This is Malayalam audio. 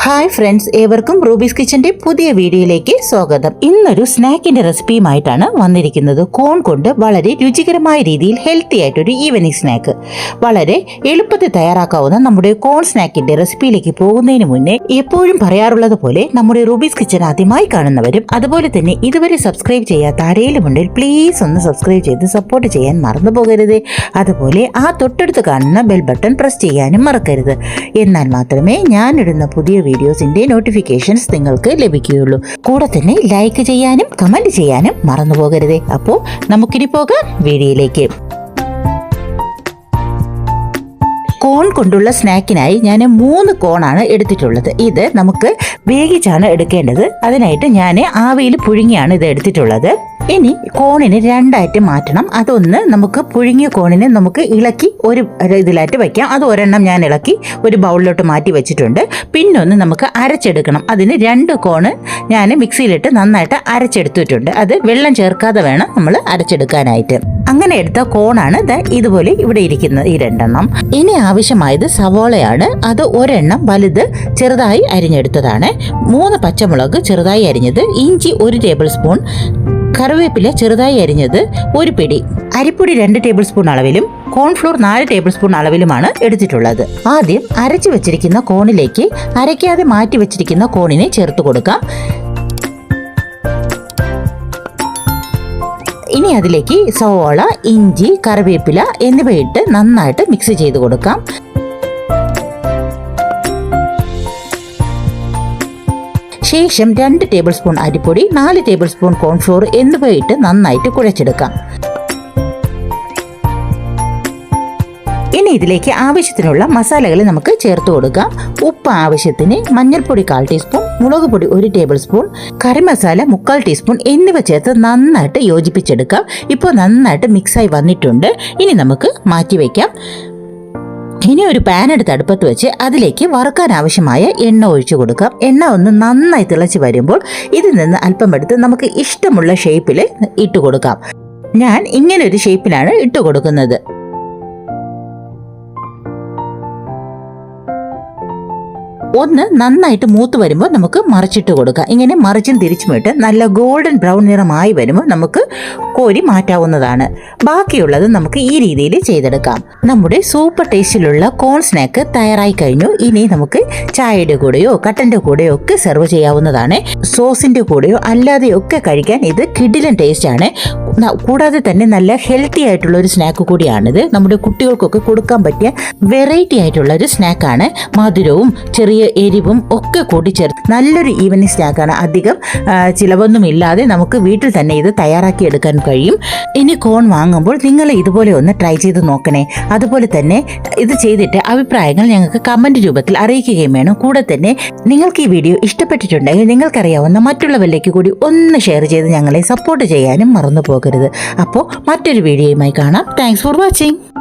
ഹായ് ഫ്രണ്ട്സ് ഏവർക്കും റൂബീസ് കിച്ചന്റെ പുതിയ വീഡിയോയിലേക്ക് സ്വാഗതം. ഇന്നൊരു സ്നാക്കിന്റെ റെസിപ്പിയുമായിട്ടാണ് വന്നിരിക്കുന്നത്. കോൺ കൊണ്ട് വളരെ രുചികരമായ രീതിയിൽ ഹെൽത്തി ആയിട്ടൊരു ഈവനിങ് സ്നാക്ക് വളരെ എളുപ്പത്തിൽ തയ്യാറാക്കാവുന്ന നമ്മുടെ കോൺ സ്നാക്കിന്റെ റെസിപ്പിയിലേക്ക് പോകുന്നതിന് മുന്നേ എപ്പോഴും പറയാറുള്ളത് പോലെ നമ്മുടെ റൂബീസ് കിച്ചൻ ആദ്യമായി കാണുന്നവരും അതുപോലെ തന്നെ ഇതുവരെ സബ്സ്ക്രൈബ് ചെയ്യാത്ത ആരെങ്കിലുമുണ്ടെങ്കിൽ പ്ലീസ് ഒന്ന് സബ്സ്ക്രൈബ് ചെയ്ത് സപ്പോർട്ട് ചെയ്യാൻ മറന്നു പോകരുത്. അതുപോലെ ആ തൊട്ടടുത്ത് കാണുന്ന ബെൽ ബട്ടൺ പ്രസ് ചെയ്യാനും മറക്കരുത്. എന്നാൽ മാത്രമേ ഞാനിടുന്ന പുതിയ വീഡിയോസിന്റെ നോട്ടിഫിക്കേഷൻസ് നിങ്ങൾക്ക് ലഭിക്കുകയുള്ളൂ. കൂടെ തന്നെ ലൈക്ക് ചെയ്യാനും കമന്റ് ചെയ്യാനും മറന്നു പോകരുതേ അപ്പോൾ നമുക്കിനി പോകാം വീഡിയോയിലേക്ക്. കോൺ കൊണ്ടുള്ള സ്നാക്കിനായി ഞാൻ മൂന്ന് കോണാണ് എടുത്തിട്ടുള്ളത്. ഇത് നമുക്ക് വേഗിച്ചാണ് എടുക്കേണ്ടത്. അതിനായിട്ട് ഞാൻ ആവിയിൽ പുഴുങ്ങിയാണ് ഇത് എടുത്തിട്ടുള്ളത്. ഇനി കോണിന് രണ്ടായിട്ട് മാറ്റണം. അതൊന്ന് നമുക്ക് പുഴുങ്ങിയ കോണിനെ നമുക്ക് ഇളക്കി ഒരു ഇതിലായിട്ട് വയ്ക്കാം അത് ഒരെണ്ണം ഞാൻ ഇളക്കി ഒരു ബൗളിലോട്ട് മാറ്റി വെച്ചിട്ടുണ്ട്. പിന്നൊന്ന് നമുക്ക് അരച്ചെടുക്കണം. അതിന് രണ്ട് കോണ് ഞാൻ മിക്സിയിലിട്ട് നന്നായിട്ട് അരച്ചെടുത്തിട്ടുണ്ട്. അത് വെള്ളം ചേർക്കാതെ വേണം നമ്മൾ അരച്ചെടുക്കാനായിട്ട്. അങ്ങനെ എടുത്ത കോണാണ് ഇത് ഇതുപോലെ ഇവിടെ ഇരിക്കുന്നത് ഈ രണ്ടെണ്ണം. ഇനി ആവശ്യമായത് സവോളയാണ്. അത് ഒരെണ്ണം വലുത് ചെറുതായി അരിഞ്ഞെടുത്തതാണ്. മൂന്ന് പച്ചമുളക് ചെറുതായി അരിഞ്ഞത്. ഇഞ്ചി ഒരു ടേബിൾ സ്പൂൺ. കറിവേപ്പില ചെറുതായി അരിഞ്ഞത് ഒരു പിടി. അരിപ്പൊടി രണ്ട് ടേബിൾ സ്പൂൺ അളവിലും കോൺഫ്ലോർ നാല് ടേബിൾ സ്പൂൺ അളവിലുമാണ് എടുത്തിട്ടുള്ളത്. ആദ്യം അരച്ചു വെച്ചിരിക്കുന്ന കോണിലേക്ക് അരയ്ക്കാതെ മാറ്റി വെച്ചിരിക്കുന്ന കോണിനെ ചേർത്ത് കൊടുക്കാം. അതിലേക്ക് സവോള ഇഞ്ചി കറിവേപ്പില എന്നിവയിട്ട് നന്നായിട്ട് മിക്സ് ചെയ്ത് കൊടുക്കാം. ശേഷം രണ്ട് ടേബിൾ സ്പൂൺ അരിപ്പൊടി നാല് ടേബിൾ സ്പൂൺ കോൺഫ്ലോർ എന്നിവയിട്ട് നന്നായിട്ട് കുഴച്ചെടുക്കാം. ഇനി ഇതിലേക്ക് ആവശ്യത്തിനുള്ള മസാലകൾ നമുക്ക് ചേർത്ത് കൊടുക്കാം. ഉപ്പ് ആവശ്യത്തിന് മഞ്ഞൾപ്പൊടി കാൽ ടീസ്പൂൺ മുളക് പൊടി ഒരു ടേബിൾ സ്പൂൺ കറിമസാല മുക്കാൽ ടീസ്പൂൺ എന്നിവ ചേർത്ത് നന്നായിട്ട് യോജിപ്പിച്ചെടുക്കാം. ഇപ്പോൾ നന്നായിട്ട് മിക്സായി വന്നിട്ടുണ്ട്. ഇനി നമുക്ക് മാറ്റി വയ്ക്കാം ഇനി ഒരു പാൻ എടുത്ത് അടുപ്പത്ത് വെച്ച് അതിലേക്ക് വറുക്കാൻ ആവശ്യമായ എണ്ണ ഒഴിച്ചു കൊടുക്കാം. എണ്ണ ഒന്ന് നന്നായി തിളച്ച് വരുമ്പോൾ ഇതിൽ നിന്ന് അല്പം എടുത്ത് നമുക്ക് ഇഷ്ടമുള്ള ഷേപ്പിൽ ഇട്ട് കൊടുക്കാം. ഞാൻ ഇങ്ങനെ ഒരു ഷേപ്പിലാണ് ഇട്ട് കൊടുക്കുന്നത്. ഒന്ന് നന്നായിട്ട് മൂത്ത് വരുമ്പോൾ നമുക്ക് മറിച്ചിട്ട് കൊടുക്കുക ഇങ്ങനെ മറിച്ചും തിരിച്ചും ഇട്ട് നല്ല ഗോൾഡൻ ബ്രൗൺ നിറമായി വരുമ്പോൾ നമുക്ക് കോരി മാറ്റാവുന്നതാണ്. ബാക്കിയുള്ളത് നമുക്ക് ഈ രീതിയിൽ ചെയ്തെടുക്കാം. നമ്മുടെ സൂപ്പർ ടേസ്റ്റിലുള്ള കോൺ സ്നാക്ക് തയ്യാറായി കഴിഞ്ഞു. ഇനി നമുക്ക് ചായയുടെ കൂടെയോ കട്ടന്റെ കൂടെയോ ഒക്കെ സെർവ് ചെയ്യാവുന്നതാണ്. സോസിന്റെ കൂടെയോ അല്ലാതെയൊക്കെ കഴിക്കാൻ ഇത് കിഡിലൻ ടേസ്റ്റ് ആണ്. കൂടാതെ തന്നെ നല്ല ഹെൽത്തി ആയിട്ടുള്ള ഒരു സ്നാക്ക് കൂടിയാണിത്. നമ്മുടെ കുട്ടികൾക്കൊക്കെ കൊടുക്കാൻ പറ്റിയ വെറൈറ്റി ആയിട്ടുള്ള ഒരു സ്നാക്കാണ് മധുരവും ചെറിയ എരിവും ഒക്കെ കൂട്ടിച്ചേർത്ത് നല്ലൊരു ഈവനിങ് സ്നാക്കാണ് അധികം ചിലവൊന്നും ഇല്ലാതെ നമുക്ക് വീട്ടിൽ തന്നെ ഇത് തയ്യാറാക്കി എടുക്കാൻ കഴിയും. ഇനി കോൺ വാങ്ങുമ്പോൾ നിങ്ങൾ ഇതുപോലെ ഒന്ന് ട്രൈ ചെയ്ത് നോക്കണേ. അതുപോലെ തന്നെ ഇത് ചെയ്തിട്ട് അഭിപ്രായങ്ങൾ ഞങ്ങൾക്ക് കമന്റ് രൂപത്തിൽ അറിയിക്കുകയും വേണം. കൂടെ തന്നെ നിങ്ങൾക്ക് ഈ വീഡിയോ ഇഷ്ടപ്പെട്ടിട്ടുണ്ടെങ്കിൽ നിങ്ങൾക്കറിയാവുന്ന മറ്റുള്ളവരിലേക്ക് കൂടി ഒന്ന് ഷെയർ ചെയ്ത് ഞങ്ങളെ സപ്പോർട്ട് ചെയ്യാനും മറന്നു പോകരുത്. അപ്പോൾ മറ്റൊരു വീഡിയോയുമായി കാണാം. Thanks for watching